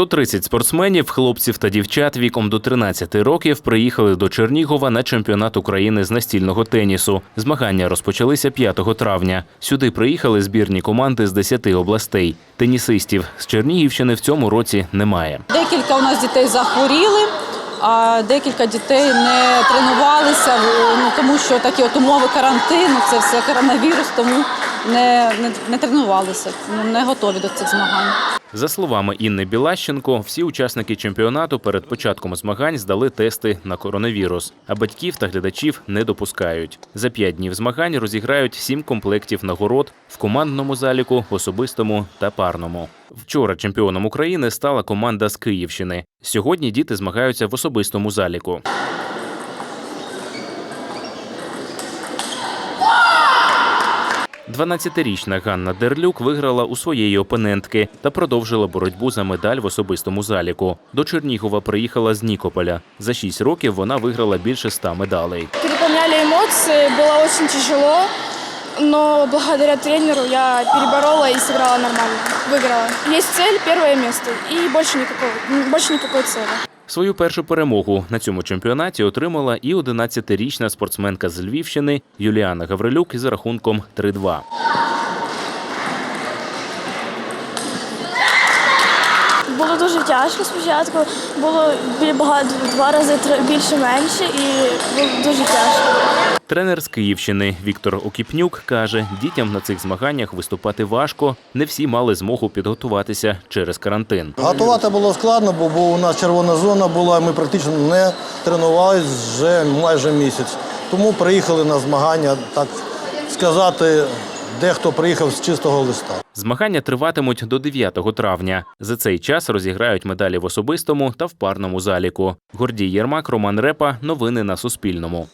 130 спортсменів, хлопців та дівчат віком до 13 років приїхали до Чернігова на чемпіонат України з настільного тенісу. Змагання розпочалися 5 травня. Сюди приїхали збірні команди з 10 областей. Тенісистів з Чернігівщини в цьому році немає. Декілька у нас дітей захворіли, а декілька дітей не тренувалися, ну, тому що такі от умови карантину, це все коронавірус, тому не, не, не тренувалися, ну, не готові до цих змагань. За словами Інни Білащенко, всі учасники чемпіонату перед початком змагань здали тести на коронавірус, а батьків та глядачів не допускають. За п'ять днів змагань розіграють сім комплектів нагород в командному заліку, особистому та парному. Вчора чемпіоном України стала команда з Київщини. Сьогодні діти змагаються в особистому заліку. Дванадцятирічна Ганна Дерлюк виграла у своєї опонентки та продовжила боротьбу за медаль в особистому заліку. До Чернігова приїхала з Нікополя. За шість років вона виграла більше ста медалей. Переполняли эмоции, было очень тяжело, но благодаря тренеру я переборола и сыграла нормально, выиграла. Есть цель, первое место, и больше никакой, больше никакой цели. Свою першу перемогу на цьому чемпіонаті отримала і 11-річна спортсменка з Львівщини Юліана Гаврилюк із рахунком 3-2. Було дуже тяжко спочатку, було багато два рази тр- більше менше і було дуже тяжко. Тренер з Київщини Віктор Окіпнюк каже, дітям на цих змаганнях виступати важко. Не всі мали змогу підготуватися через карантин. Готувати було складно, бо, бо у нас червона зона була, ми практично не тренувалися вже майже місяць. Тому приїхали на змагання, так сказати, дехто приїхав з чистого листа. Змагання триватимуть до 9 травня. За цей час розіграють медалі в особистому та в парному заліку. Гордій Єрмак, Роман Репа. Новини на Суспільному.